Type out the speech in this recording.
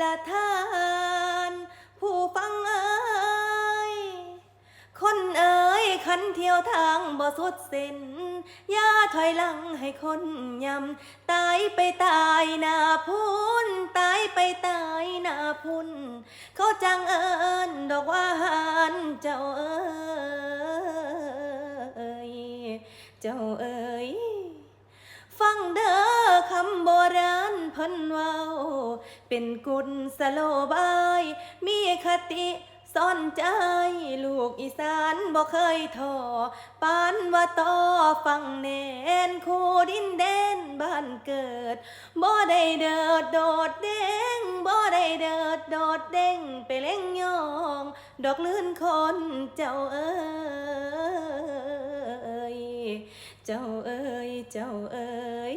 ละท่าน ผู้ฟังเอ้ยคนเอ๋ยขันเที่ยวทางบ่สุดสิ้นอย่าถอยหลังให้คนยำตายไปตายหน้าพุนตายไปตายหน้าพุนเขาจังเอิญดอกว่าหานเจ้าเอ๋ยเจ้าเอ๋ยฟังเด้อคำโบราณเพิ่นเว้า เป็นกุศสโลบาย มีคติสอนใจ ลูกอีสานบ่เคยท้อปานว่าต่อฟังแนนคู่ดินแดนบ้านเกิด บ่ได้เดิดโดดเด้งบ่ได้เดิดโดดเด้งไปเล่งยอง ดอกลื่นคนเจ้าเอ้ย เจ้าเอ้ย เจ้าเอ้ย